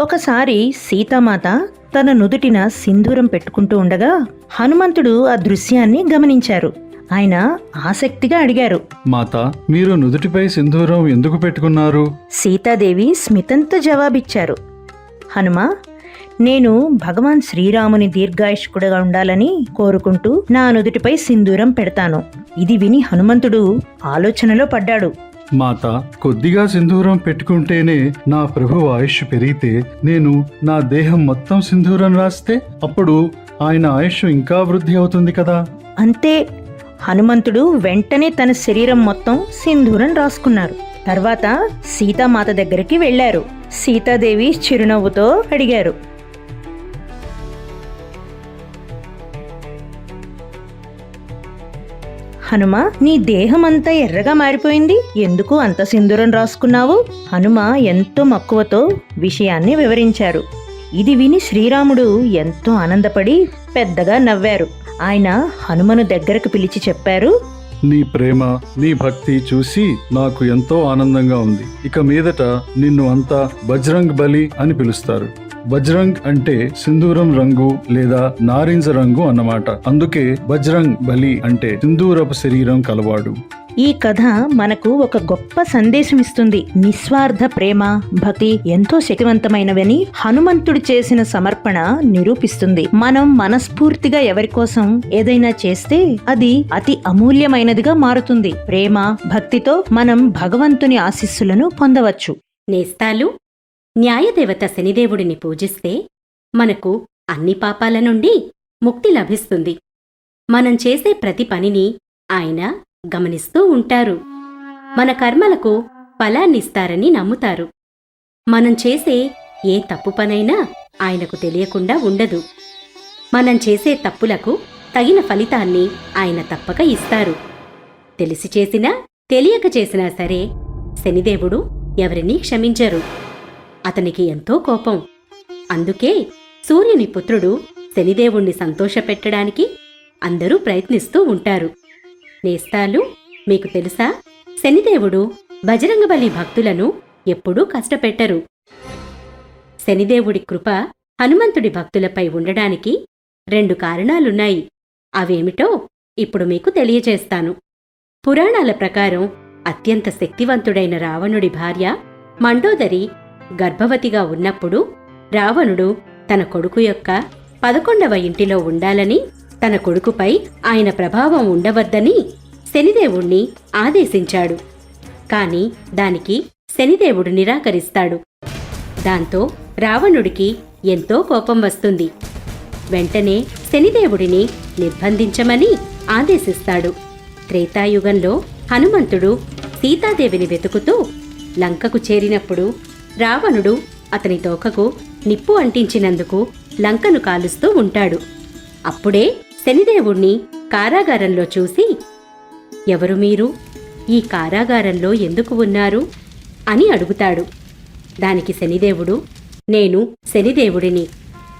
ఒకసారి సీతామాత తన నుదుటిన సింధూరం పెట్టుకుంటూ ఉండగా హనుమంతుడు ఆ దృశ్యాన్ని గమనించారు. ఆయన ఆసక్తిగా అడిగారు. మాత మీరు నుదుటిపై సింధూరం ఎందుకు పెట్టుకున్నారు? సీతాదేవి స్మితంతో జవాబిచ్చారు. హనుమా నేను భగవాన్ శ్రీరాముని దీర్ఘాయుష్కుడుగా ఉండాలని కోరుకుంటూ నా నుదుటిపై సింధూరం పెడతాను. ఇది విని హనుమంతుడు ఆలోచనలో పడ్డాడు. మాత కొద్దిగా సింధూరం పెట్టుకుంటేనే నా ప్రభు ఆయుష్ పెరిగితే నేను నా దేహం మొత్తం సింధూరం రాస్తే అప్పుడు ఆయన ఆయుష్ ఇంకా వృద్ధి అవుతుంది కదా. అంతే. హనుమంతుడు వెంటనే తన శరీరం మొత్తం సింధూరం రాసుకున్నారు. తర్వాత సీతామాత దగ్గరికి వెళ్ళారు సీతాదేవి చిరునవ్వుతో అడిగారు. హనుమ నీ దేహం అంతా ఎర్రగా మారిపోయింది. ఎందుకు అంత సింధూరం రాసుకున్నావు? హనుమ ఎంతో మక్కువతో విషయాన్ని వివరించారు. ఇది విని శ్రీరాముడు ఎంతో ఆనందపడి పెద్దగా నవ్వారు. ఆయన హనుమను దగ్గరకు పిలిచి చెప్పారు నీ ప్రేమ నీ భక్తి చూసి నాకు ఎంతో ఆనందంగా ఉంది. ఇక మీదట నిన్ను అంతా బజరంగ్ బలి అని పిలుస్తారు. బజరంగ్ అంటే సింధూరం రంగు లేదా నారింజ రంగు అన్నమాట. అందుకే బజరంగ్ బలి అంటే సింధూరపు శరీరం కలవాడు. ఈ కథ మనకు ఒక గొప్ప సందేశం ఇస్తుంది నిస్వార్థ ప్రేమ భక్తి ఎంతో శక్తివంతమైనవని హనుమంతుడు చేసిన సమర్పణ నిరూపిస్తుంది. మనం మనస్ఫూర్తిగా ఎవరి కోసం ఏదైనా చేస్తే అది అతి అమూల్యమైనదిగా మారుతుంది. ప్రేమ భక్తితో మనం భగవంతుని ఆశీస్సులను పొందవచ్చు. నేస్తాలు న్యాయదేవత శనిదేవుడిని పూజిస్తే మనకు అన్ని పాపాల నుండి ముక్తి లభిస్తుంది. మనం చేసే ప్రతి పనిని ఆయన గమనిస్తూ ఉంటారు. మన కర్మలకు ఫలాన్నిస్తారని నమ్ముతారు. మనం చేసే ఏ తప్పు పనైనా ఆయనకు తెలియకుండా ఉండదు. మనం చేసే తప్పులకు తగిన ఫలితాన్ని ఆయన తప్పక ఇస్తారు. తెలిసి చేసినా తెలియక చేసినా సరే శనిదేవుడు ఎవరినీ క్షమించరు. అతనికి ఎంతో కోపం. అందుకే సూర్యుని పుత్రుడు శనిదేవుణ్ణి సంతోషపెట్టడానికి అందరూ ప్రయత్నిస్తూ ఉంటారు. నేస్తాలు మీకు తెలుసా? శనిదేవుడు బజరంగబలి భక్తులను ఎప్పుడూ కష్టపెట్టరు. శనిదేవుడి కృప హనుమంతుడి భక్తులపై ఉండడానికి రెండు కారణాలున్నాయి. అవేమిటో ఇప్పుడు మీకు తెలియజేస్తాను. పురాణాల ప్రకారం అత్యంత శక్తివంతుడైన రావణుడి భార్య మండోదరి గర్భవతిగా ఉన్నప్పుడు రావణుడు తన కొడుకు యొక్క పదకొండవ ఇంటిలో ఉండాలని తన కొడుకుపై ఆయన ప్రభావం ఉండవద్దని శనిదేవుణ్ణి ఆదేశించాడు. కాని దానికి శనిదేవుడు నిరాకరిస్తాడు. దాంతో రావణుడికి ఎంతో కోపం వస్తుంది. వెంటనే శనిదేవుడిని నిర్బంధించమని ఆదేశిస్తాడు. త్రేతాయుగంలో హనుమంతుడు సీతాదేవిని వెతుకుతూ లంకకు చేరినప్పుడు రావణుడు అతని తోకకు నిప్పు అంటించినందుకు లంకను కాలుస్తూ ఉంటాడు. అప్పుడే శనిదేవుణ్ణి కారాగారంలో చూసి ఎవరు మీరు? ఈ కారాగారంలో ఎందుకు ఉన్నారు అని అడుగుతాడు. దానికి శనిదేవుడు నేను శనిదేవుడిని.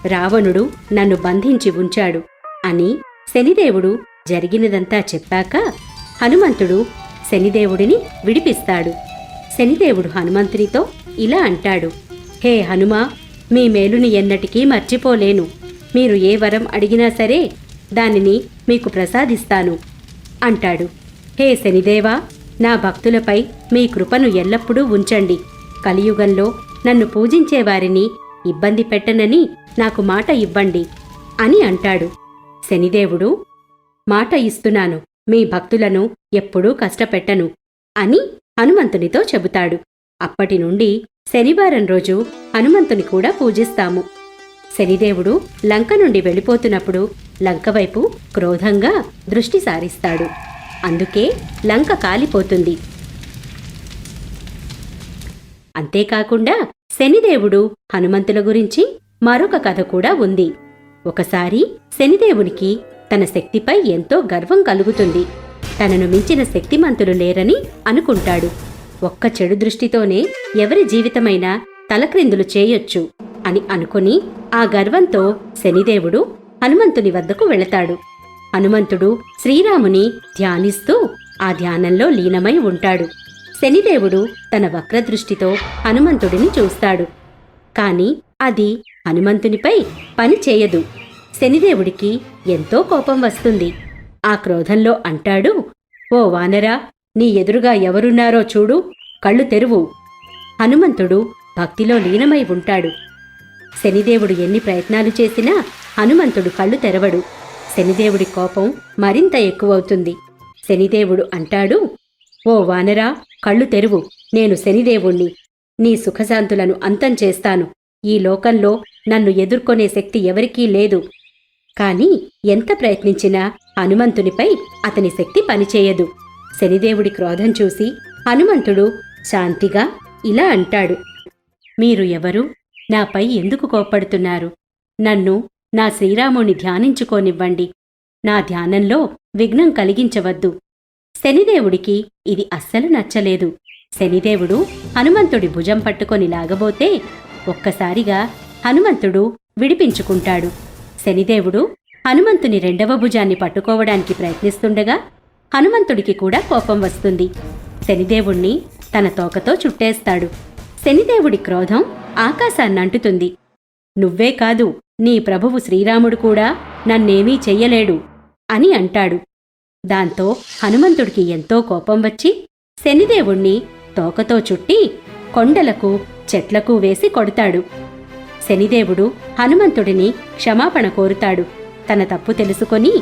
రావణుడు నన్ను బంధించి ఉంచాడు అని శనిదేవుడు జరిగినదంతా చెప్పాక హనుమంతుడు శనిదేవుడిని విడిపిస్తాడు. శనిదేవుడు హనుమంతునితో ఇలా అంటాడు. హే హనుమా మీ మేలుని ఎన్నటికీ మర్చిపోలేను. మీరు ఏ వరం అడిగినా సరే దానిని మీకు ప్రసాదిస్తాను అంటాడు. హే శనిదేవా నా భక్తులపై మీ కృపను ఎల్లప్పుడూ ఉంచండి. కలియుగంలో నన్ను పూజించే వారిని ఇబ్బంది పెట్టనని నాకు మాట ఇవ్వండి అని అంటాడు. శనిదేవుడు మాట ఇస్తున్నాను మీ భక్తులను ఎప్పుడూ కష్టపెట్టను అని హనుమంతునితో చెబుతాడు. అప్పటి నుండి శనివారం రోజు హనుమంతుని కూడా పూజిస్తాము. శనిదేవుడు లంక నుండి వెళ్ళిపోతున్నప్పుడు లంక వైపు క్రోధంగా దృష్టి సారిస్తాడు. అందుకే లంక కాలిపోతుంది. అంతేకాకుండా శనిదేవుడు హనుమంతుల గురించి మరొక కథ కూడా ఉంది. ఒకసారి శనిదేవునికి తన శక్తిపై ఎంతో గర్వం కలుగుతుంది. తనను మించిన శక్తిమంతులు లేరని అనుకుంటాడు. ఒక్క చెడు దృష్టితోనే ఎవరి జీవితమైనా తలక్రిందులు చేయొచ్చు అని అనుకుని ఆ గర్వంతో శనిదేవుడు హనుమంతుని వద్దకు వెళతాడు. హనుమంతుడు శ్రీరాముని ధ్యానిస్తూ ఆ ధ్యానంలో లీనమై ఉంటాడు. శనిదేవుడు తన వక్రదృష్టితో హనుమంతుడిని చూస్తాడు. కాని అది హనుమంతునిపై పని చేయదు. శనిదేవుడికి ఎంతో కోపం వస్తుంది. ఆ క్రోధంలో అంటాడు ఓ వానరా నీ ఎదురుగా ఎవరున్నారో చూడు కళ్ళు తెరువు. హనుమంతుడు భక్తిలో లీనమై ఉంటాడు. శనిదేవుడు ఎన్ని ప్రయత్నాలు చేసినా హనుమంతుడు కళ్ళు తెరవడు. శనిదేవుడి కోపం మరింత ఎక్కువవుతుంది. శనిదేవుడు అంటాడు ఓ వానరా కళ్ళు తెరువు. నేను శనిదేవుణ్ణి. నీ సుఖశాంతులను అంతం చేస్తాను. ఈ లోకంలో నన్ను ఎదుర్కొనే శక్తి ఎవరికీ లేదు. కాని ఎంత ప్రయత్నించినా హనుమంతునిపై అతని శక్తి పనిచేయదు. శనిదేవుడి క్రోధం చూసి హనుమంతుడు శాంతిగా ఇలా అంటాడు. మీరు ఎవరు? నాపై ఎందుకు కోప్పడుతున్నారు? నన్ను నా శ్రీరాముని ధ్యానించుకోనివ్వండి. నా ధ్యానంలో విఘ్నం కలిగించవద్దు. శనిదేవుడికి ఇది అస్సలు నచ్చలేదు. శనిదేవుడు హనుమంతుడి భుజం పట్టుకొని లాగబోతే ఒక్కసారిగా హనుమంతుడు విడిపించుకుంటాడు. శనిదేవుడు హనుమంతుని రెండవ భుజాన్ని పట్టుకోవడానికి ప్రయత్నిస్తుండగా హనుమంతుడికి కూడా కోపం వస్తుంది. శనిదేవుణ్ణి తన తోకతో చుట్టేస్తాడు. శనిదేవుడి క్రోధం ఆకాశాన్ని అంటుతుంది. నువ్వే కాదు నీ ప్రభువు శ్రీరాముడు కూడా నన్నేమీ చెయ్యలేడు అని అంటాడు. దాంతో హనుమంతుడికి ఎంతో కోపం వచ్చి శనిదేవుణ్ణి తోకతో చుట్టి కొండలకు చెట్లకు వేసి కొడతాడు. శనిదేవుడు హనుమంతుడిని క్షమాపణ కోరుతాడు. తన తప్పు తెలుసుకొని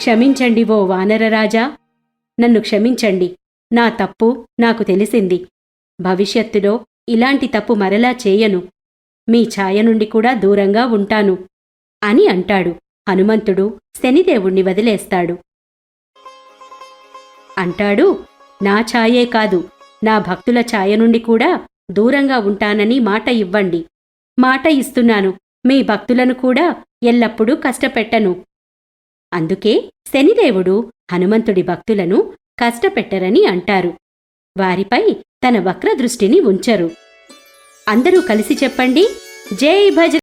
క్షమించండి ఓ వానరరాజా నన్ను క్షమించండి. నా తప్పు నాకు తెలిసింది. భవిష్యత్తులో ఇలాంటి తప్పు మరలా చేయను. మీ ఛాయ నుండి కూడా దూరంగా ఉంటాను అని అంటాడు. హనుమంతుడు శనిదేవుణ్ణి వదిలేస్తాడు. అంటాడు నా ఛాయే కాదు. నా భక్తుల ఛాయ నుండి కూడా దూరంగా ఉంటానని మాట ఇవ్వండి. మాట ఇస్తున్నాను. మీ భక్తులను కూడా ఎల్లప్పుడూ కష్టపెట్టను. అందుకే శనిదేవుడు హనుమంతుడి భక్తులను కష్టపెట్టరని అంటారు. వారిపై తన వక్రదృష్టిని ఉంచరు. అందరూ కలిసి చెప్పండి. జై భజ